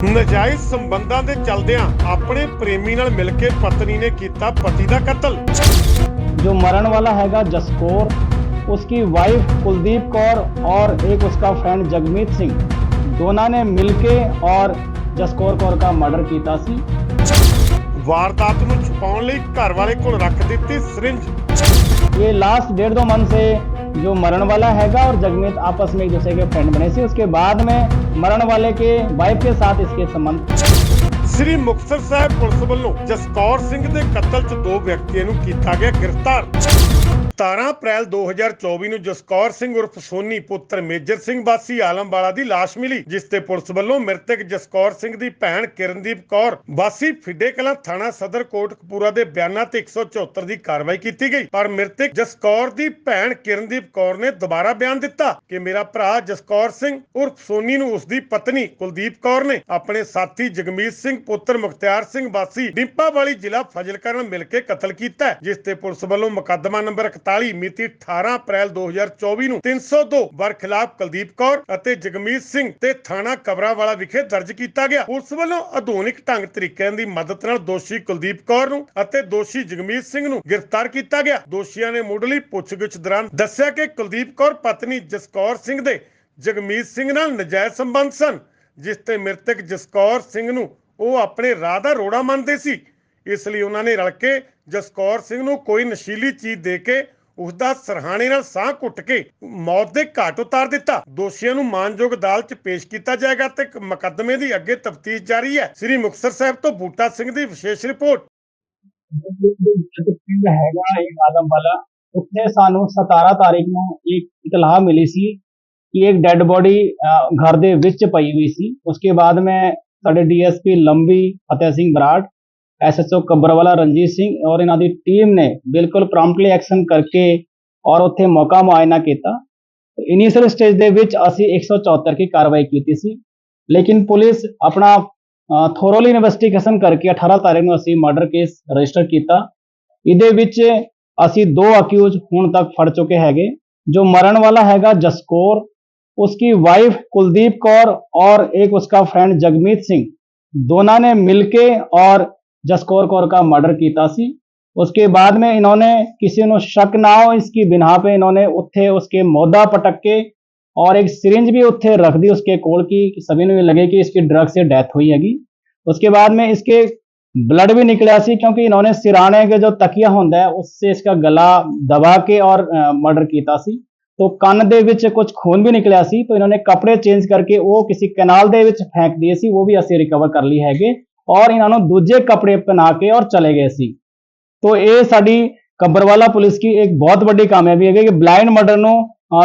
ਨਜਾਇਜ਼ ਸੰਬੰਧਾਂ ਦੇ ਚਲਦਿਆਂ ਆਪਣੇ ਪ੍ਰੇਮੀ ਨਾਲ ਮਿਲ ਕੇ ਪਤਨੀ ਨੇ ਕੀਤਾ ਪਤੀ ਦਾ ਕਤਲ जो मरण वाला हैगा जसकोर उसकी वाइफ कुलदीप कौर और एक उसका फ्रेंड जगमीत सिंह दोनों ने मिलके और जसकोर कौर का मर्डर किया सी ਵਾਰਦਾਤ ਨੂੰ ਛੁਪਾਉਣ ਲਈ ਘਰ ਵਾਲੇ ਕੋਲ ਰੱਖ ਦਿੱਤੀ ਸਰਿੰਜ ये लास्ट डेढ़ दो मंथ से जो मरण वाला हैगा और जगमीत आपस में एक दूसरे के फ्रेंड बने थे उसके बाद में मरण वाले के वाइफ के साथ इसके संबंध ਸ੍ਰੀ ਮੁਕਤਸਰ ਸਾਹਿਬ ਪੁਲਿਸ ਵੱਲੋਂ ਜਸਕੌਰ ਸਿੰਘ ਦੇ ਕਤਲ 'ਚ ਦੋ ਵਿਅਕਤੀਆਂ ਨੂੰ ਕੀਤਾ ਗਿਆ ਗ੍ਰਿਫਤਾਰ। 17 ਅਪ੍ਰੈਲ 2024 ਨੂੰ ਜਸਕੌਰ ਸਿੰਘ ਉਰਫ ਸੋਨੀ ਪੁੱਤਰ ਮੇਜਰ ਸਿੰਘ ਵਾਸੀ ਆਲਮਵਾਲਾ ਦੀ ਲਾਸ਼ ਮਿਲੀ, ਜਿਸ ਤੇ ਪੁਲਿਸ ਵੱਲੋਂ ਮ੍ਰਿਤਕ ਜਸਕੌਰ ਸਿੰਘ ਦੀ ਭੈਣ ਕਿਰਨਦੀਪ ਕੌਰ, ਵਾਸੀ ਫਿੱਡੇ ਕਲਾਂ ਥਾਣਾ ਸਦਰ ਕੋਟ ਕਪੂਰਾ ਦੇ ਬਿਆਨਾਂ ਤੇ 174 ਦੀ ਕਾਰਵਾਈ ਕੀਤੀ ਗਈ। ਪਰ ਮ੍ਰਿਤਕ ਜਸਕੌਰ ਦੀ ਭੈਣ ਕਿਰਨਦੀਪ ਕੌਰ ਨੇ ਦੁਬਾਰਾ ਬਿਆਨ ਦਿੱਤਾ ਕਿ ਮੇਰਾ ਭਰਾ ਜਸਕੌਰ ਸਿੰਘ ਉਰਫ ਸੋਨੀ ਨੂੰ ਉਸ ਦੀ ਪਤਨੀ ਕੁਲਦੀਪ ਕੌਰ ਨੇ ਆਪਣੇ ਸਾਥੀ ਜਗਮੀਤ ਸਿੰਘ ਪੁੱਤਰ ਮੁਖਤਿਆਰ ਸਿੰਘ ਵਾਸੀ ਡਿੰਪਾ ਵਾਲੀ ਜ਼ਿਲ੍ਹਾ ਫਜ਼ਿਲਕਾ ਨਾਲ ਮਿਲ ਕੇ ਕਤਲ ਕੀਤਾ ਜਿਸ ਤੇ ਪੁਲਿਸ ਵੱਲੋਂ ਮੁਕੱਦਮਾ ਨੰਬਰ 41 ਮਿਤੀ 18 ਅਪ੍ਰੈਲ 2024 ਨੂੰ 302 ਵਰ ਖਿਲਾਫ ਕੁਲਦੀਪ ਕੌਰ ਅਤੇ ਜਗਮੀਤ ਸਿੰਘ ਤੇ ਥਾਣਾ ਕਬਰਾਵਾਲਾ ਵਿਖੇ ਦਰਜ ਕੀਤਾ ਗਿਆ। ਪੁਲਿਸ ਵੱਲੋਂ ਆਧੁਨਿਕ ਢੰਗ ਤਰੀਕਿਆਂ ਦੀ ਮਦਦ ਨਾਲ ਦੋਸ਼ੀ ਕੁਲਦੀਪ ਕੌਰ ਨੂੰ ਅਤੇ ਦੋਸ਼ੀ ਜਗਮੀਤ ਸਿੰਘ ਨੂੰ ਗ੍ਰਿਫਤਾਰ ਕੀਤਾ ਗਿਆ। ਦੋਸ਼ੀਆਂ ਨੇ ਮੁੱਢਲੀ ਪੁੱਛਗਿੱਛ ਦੌਰਾਨ ਦੱਸਿਆ ਕਿ ਕੁਲਦੀਪ ਕੌਰ ਪਤਨੀ ਜਸਕੌਰ ਸਿੰਘ ਦੇ ਜਗਮੀਤ ਸਿੰਘ ਨਾਲ ਨਜਾਇਜ਼ ਸੰਬੰਧ ਸਨ, ਜਿਸ ਤੇ ਮ੍ਰਿਤਕ ਜਸਕੌਰ ਸਿੰਘ ਨੂੰ ਉਹ ਆਪਣੇ ਰਾਹ ਦਾ ਰੋੜਾ ਮੰਨਦੇ ਸੀ। ਇਸ ਲਈ ਉਹਨਾਂ ਨੇ ਰਲ ਕੇ ਜਸਕੌਰ ਸਿੰਘ ਨੂੰ ਕੋਈ ਨਸ਼ੀਲੀ ਚੀਜ਼ ਦੇ ਕੇ ਉਸ ਦਾ ਸਰਹਾਣੇ ਨਾਲ ਸਾਹ ਘੁੱਟ ਕੇ ਮੌਤ ਦੇ ਘਾਟ ਉਤਾਰ ਦਿੱਤਾ। ਦੋਸ਼ੀਆਂ ਨੂੰ ਮਾਨਯੋਗ ਅਦਾਲਤ 'ਚ ਪੇਸ਼ ਕੀਤਾ ਜਾਏਗਾ ਤੇ ਮੁਕੱਦਮੇ ਦੀ ਅੱਗੇ ਤਫਤੀਸ਼ ਜਾਰੀ ਹੈ। ਸ੍ਰੀ ਮੁਕਤਸਰ ਸਾਹਿਬ ਤੋਂ ਬੂਟਾ ਸਿੰਘ ਦੀ ਵਿਸ਼ੇਸ਼ ਰਿਪੋਰਟ। ਹੈਗਾ ਇੱਕ ਆਦਮ ਵਾਲਾ ਉੱਥੇ ਸਾਨੂੰ 17 ਤਾਰੀਖ ਨੂੰ ਇੱਕ ਇਤਲਾਹ ਮਿਲੀ ਸੀ ਕਿ ਇੱਕ ਡੈੱਡ ਬੋਡੀ ਘਰ ਦੇ ਵਿੱਚ ਪਈ ਹੋਈ ਸੀ। ਉਸਕੇ ਬਾਅਦ ਮੈਂ ਸਾਡੇ ਡੀਐਸਪੀ ਲੰਬੀ ਫਤਿਹ ਸਿੰਘ ਬਰਾੜ, ਐਸਐਚਓ ਕੱਬਰਵਾਲਾ ਰਣਜੀਤ ਸਿੰਘ ਔਰ ਇਹਨਾਂ ਦੀ ਟੀਮ ਨੇ ਬਿਲਕੁਲ ਪ੍ਰੌਮਪਟਲੀ ਐਕਸ਼ਨ ਕਰਕੇ ਔਰ ਉੱਥੇ ਮੌਕਾ ਮੁਆਇਨਾ ਕੀਤਾ। ਇਨੀਸ਼ੀਅਲ ਸਟੇਜ ਦੇ ਵਿੱਚ ਅਸੀਂ 174 ਕੀ ਕਾਰਵਾਈ ਕੀਤੀ ਸੀ, ਲੇਕਿਨ ਪੁਲਿਸ ਆਪਣਾ ਥੋਰੋਲੀ ਇਨਵੈਸਟੀਗੇਸ਼ਨ ਕਰਕੇ 18 ਤਾਰੀਖ ਨੂੰ ਅਸੀਂ ਮਰਡਰ ਕੇਸ ਰਜਿਸਟਰ ਕੀਤਾ। ਇਹਦੇ ਵਿੱਚ ਅਸੀਂ ਦੋ ਅਕਿਊਜ਼ ਹੁਣ ਤੱਕ ਫੜ ਚੁੱਕੇ ਹੈਗੇ। ਜੋ ਮਰਨ ਵਾਲਾ ਹੈਗਾ ਜਸਕੌਰ उसकी वाइफ कुलदीप कौर और एक उसका फ्रेंड जगमीत सिंह। दोनों ने मिलके और जसकौर कौर का मर्डर किया सी उसके बाद में इन्होंने किसी को शक ना हो इसकी बिना पे इन्होंने उत्थे उसके मौदा पटक के और एक सिरिंज भी उत्थे रख दी उसके कोल की सभी ने लगे कि इसकी ड्रग से डेथ हुई हैगी। उसके बाद में इसके ब्लड भी निकला सी, क्योंकि इन्होंने सिराने के जो तकिया होता है, उससे इसका गला दबा के और मर्डर किया सी। ਤੋਂ ਕੰਨ ਦੇ ਵਿੱਚ ਕੁਝ ਖੂਨ ਵੀ ਨਿਕਲਿਆ ਸੀ, ਤੋਂ ਇਹਨਾਂ ਨੇ ਕਪੜੇ ਚੇਂਜ ਕਰਕੇ ਉਹ ਕਿਸੇ ਕਨਾਲ ਦੇ ਵਿੱਚ ਫੈਂਕ ਦਿਏ ਸੀ, ਉਹ ਵੀ ਅਸੀਂ ਰਿਕਵਰ ਕਰ ਲਈ ਹੈਗੇ, ਔਰ ਇਹਨਾਂ ਨੂੰ ਦੂਜੇ ਕਪੜੇ ਪਹਿਨਾ ਕੇ ਔਰ ਚਲੇ ਗਏ ਸੀ। ਤੋਂ ਇਹ ਸਾਡੀ ਕੰਬਰਵਾਲਾ ਪੁਲਿਸ ਦੀ ਇੱਕ ਬਹੁਤ ਵੱਡੀ ਕਾਮਯਾਬੀ ਹੈਗੀ ਕਿ ਬਲਾਈਂਡ ਮਰਡਰ ਨੂੰ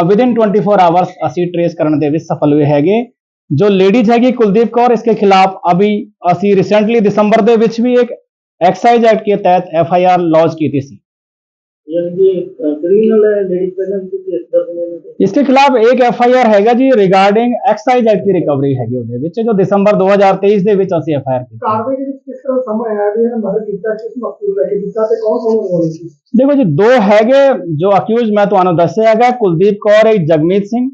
ਵਿਦ ਇਨ 24 ਆਵਰਸ ਅਸੀਂ ਟ੍ਰੇਸ ਕਰਨ ਦੇ ਵਿੱਚ ਸਫਲ ਹੋਏ ਹੈਗੇ। ਜੋ ਲੇਡੀਜ਼ ਹੈਗੀ ਕੁਲਦੀਪ ਕੌਰ ਇਸ ਦੇ ਖਿਲਾਫ ਅਭੀ ਅਸੀਂ ਰੀਸੈਂਟਲੀ ਦਸੰਬਰ ਦੇ ਵਿੱਚ ਵੀ ਇੱਕ ਐਕਸਾਈਜ਼ ਐਕਟ ਦੇ ਤਹਿਤ ਐਫ ਆਈ ਆਰ ਲਾਂਚ ਕੀਤੀ ਸੀ। इसके खिलाफ एक एफ आई आर ਹੈਗਾ ਜੀ ਰਿਗਾਰਡਿੰਗ ਐਕਸਾਈਜ਼ ਐਕਟ ਦੀ ਰਿਕਵਰੀ ਹੈਗੀ ਉਹਦੇ ਵਿੱਚ ਜੋ ਦਸੰਬਰ 2023 ਦੇ ਵਿੱਚ ਅਸੀਂ ਐਫ ਆਈ ਆਰ ਕੀਤੀ ਕਾਰਵਾਈ ਦੇ ਵਿੱਚ ਕਿਸ ਤਰ੍ਹਾਂ ਸਮਾਂ ਆਇਆ ਵੀ ਇਹਨੇ ਮਰਡਰ ਕੀਤਾ ਕਿਸ ਮਕਸਦ ਨੂੰ ਲੈ ਕੇ ਕੀਤਾ ਤੇ ਕੌਣ ਕੌਣ ਹੋਣੇ ਸੀ ਦੇਖੋ ਜੀ ਦੋ ਹੈਗੇ ਜੋ ਅਕਿਊਜ਼ ਮੈਂ ਤੁਹਾਨੂੰ ਦੱਸਿਆ ਹੈਗਾ ਕੁਲਦੀਪ ਕੌਰ ਇੱਕ ਜਗਮੀਤ ਸਿੰਘ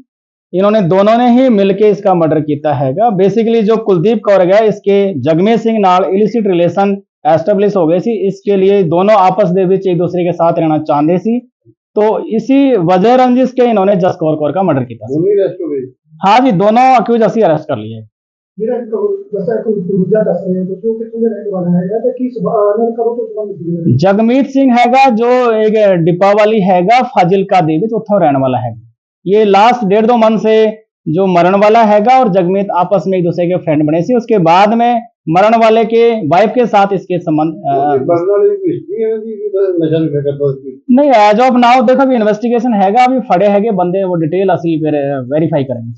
इन्होंने दोनों ने ही मिलके इसका मर्डर किया हैगा बेसिकली जो कुलदीप कौर है इसके जगमीत सिंह नाल इलिसिट रिलेशन establish हो गई थी इसके लिए दोनों आपस के एक दूसरे के साथ रहना चाहते सी। तो इसी वजह रंजिश के इन्होंने जसकौर कौर का मर्डर किया हाँ जी दोनों अक्यूज असी अरेस्ट कर लिए। जगमीत सिंह हैगा जो एक डिपावाली हैगा फाजिल का देवी तो उतो रहने वाला है ये लास्ट डेढ़ दो मंथ से जो मरण वाला हैगा और जगमीत आपस में एक दूसरे के फ्रेंड बने से। उसके बाद में मरण वाले के वाइफ के साथ इसके संबंध नहीं एज ऑफ़ नाउ देखो अभी इन्वेस्टिगेशन हैगा अभी फड़े हैगे बंदे वो डिटेल असली वेरीफाई करेंगे।